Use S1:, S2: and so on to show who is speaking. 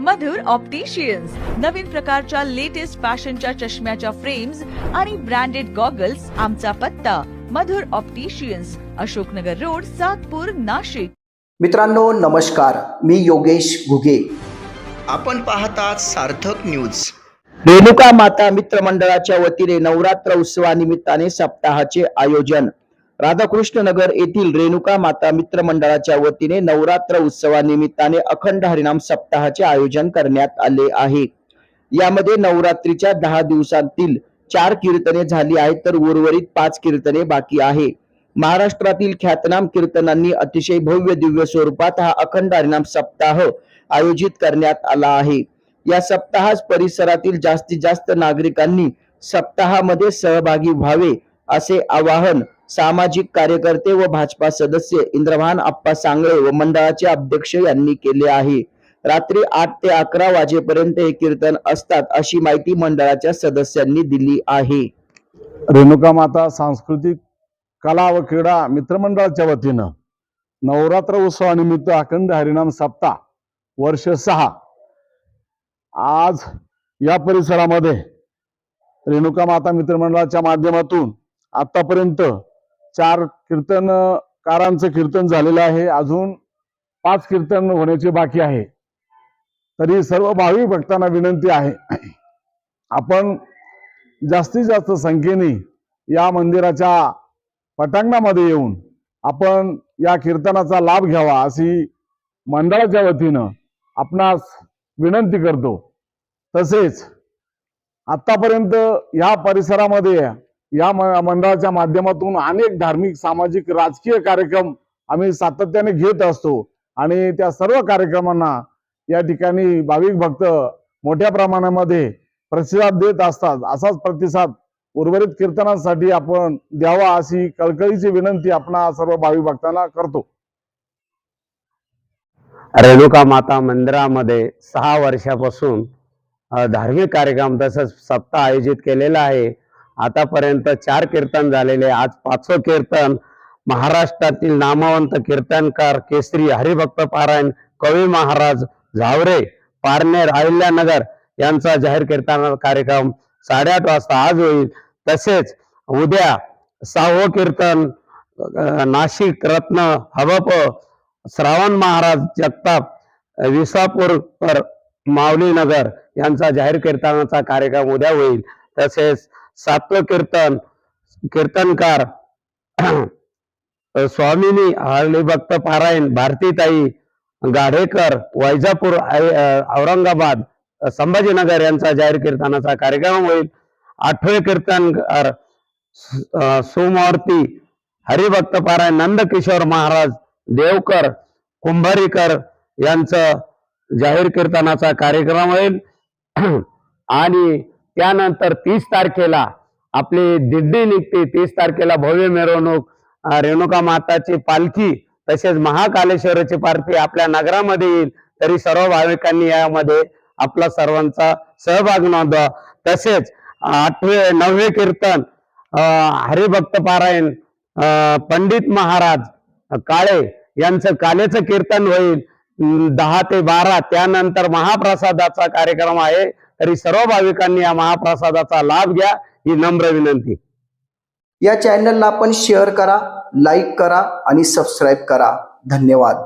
S1: मधुर opticians नवीन प्रकारच्या latest फॅशनच्या चष्म्याच्या फ्रेम्स आणि ब्रँडेड गॉगल्स आमचा पत्ता. Madhur opticians Ashoknagar road Satpur Nashik.
S2: मित्रांनो नमस्कार. मी योगेश घुगे.
S3: आपण पाहतात सार्थक न्यूज
S2: रेणुका माता मित्र मंडळाच्या वतीने नवरात्र उत्सवानिमित्ताने सप्ताहाचे आयोजन. राधाकृष्ण नगर येथील रेणुका माता मित्र मंडळाच्या वतीने नवरात्र उत्सवानिमित्ताने अखंड हरिनाम सप्ताहाचे आयोजन करण्यात आले आहे. यामध्ये नवरात्रीच्या दहा दिवसांतील चार कीर्तने झाली आहेत तर उर्वरित पाच कीर्तने बाकी आहे. महाराष्ट्रातील ख्यातनाम कीर्तनांनी अतिशय भव्य दिव्य स्वरूपात हा अखंड हरिनाम सप्ताह आयोजित करण्यात आला आहे. या सप्ताहास परिसरातील जास्तीत जास्त नागरिकांनी सप्ताहामध्ये सहभागी व्हावे असे आवाहन सामाजिक कार्यकर्ते व भाजपा सदस्य इंद्रभान आप्पा सांगळे व मंडळाचे अध्यक्ष यांनी केले आहे. रात्री आठ ते अकरा वाजेपर्यंत हे कीर्तन असतात अशी माहिती मंडळाच्या सदस्यांनी दिली आहे.
S4: रेणुका माता सांस्कृतिक कला व क्रीडा मित्रमंडळाच्या वतीनं नवरात्र उत्सवानिमित्त अखंड हरिनाम सप्ताह वर्ष सहा. आज या परिसरामध्ये रेणुका माता मित्रमंडळाच्या माध्यमातून आतापर्यंत चार कीर्तनकारांचं कीर्तन झालेलं आहे. अजून पाच कीर्तन होण्याचे बाकी आहे. तरी सर्व भाविक भक्तांना विनंती आहे. आपण जास्तीत जास्त संख्येने या मंदिराच्या पटांगणामध्ये येऊन आपण या कीर्तनाचा लाभ घ्यावा अशी मंडळाच्या वतीनं आपणास विनंती करतो. तसेच आतापर्यंत या परिसरामध्ये या मंडळाच्या माध्यमातून अनेक धार्मिक सामाजिक राजकीय कार्यक्रम आम्ही सातत्याने घेत असतो. आणि त्या सर्व कार्यक्रमांना या ठिकाणी भाविक भक्त मोठ्या प्रमाणामध्ये प्रतिसाद देत असतात. असाच प्रतिसाद उर्वरित कीर्तनासाठी आपण द्यावा अशी कळकळीची विनंती आपणा सर्व भाविक भक्तांना करतो.
S5: रेणुका माता मंदिरामध्ये सहा वर्षापासून धार्मिक कार्यक्रम तसंच सप्ताह आयोजित केलेला आहे. आतापर्यंत चार कीर्तन झालेले आज पाचवं कीर्तन महाराष्ट्रातील नामवंत कीर्तनकार केसरी हरिभक्त पारायण कवी महाराज झावरे पारनेर अहिल्यानगर यांचा जाहीर कीर्तन कार्यक्रम साडेआठ वाजता आज होईल. तसेच उद्या सहावं कीर्तन नाशिक रत्न हबप श्रावण महाराज जगताप विसापूर पर माऊली नगर यांचा जाहीर कीर्तनाचा कार्यक्रम उद्या होईल. तसेच सातवं कीर्तन कीर्तनकार. स्वामिनी हरिभक्त पारायण भारतीताई गाढेकर वैजापूर औरंगाबाद संभाजीनगर यांचा जाहीर कीर्तनाचा कार्यक्रम होईल. आठवे कीर्तनकार स- सोमवारती हरिभक्त पारायण नंदकिशोर महाराज देवकर कुंभारीकर यांचं जाहीर कीर्तनाचा कार्यक्रम होईल. आणि त्यानंतर तीस तारखेला आपली दिड्डी निघते. तीस तारखेला भव्य मिरवणूक रेणुका माताची पालखी तसेच महाकालेश्वराची पालखी आपल्या नगरामध्ये येईल. तरी सर्व भाविकांनी यामध्ये आपला सर्वांचा सहभाग नोंदवा. तसेच आठवे नववे कीर्तन हरिभक्त पारायण पंडित महाराज काळे यांचं कालेचं कीर्तन होईल. दहा ते बारा त्यानंतर महाप्रसादाचा कार्यक्रम आहे. तरी सर्व भाविकांनी या महाप्रसादाचा लाभ घ्या ही नम्र विनंती.
S2: या चॅनलला आपण शेअर करा लाईक करा आणि सबस्क्राईब करा. धन्यवाद.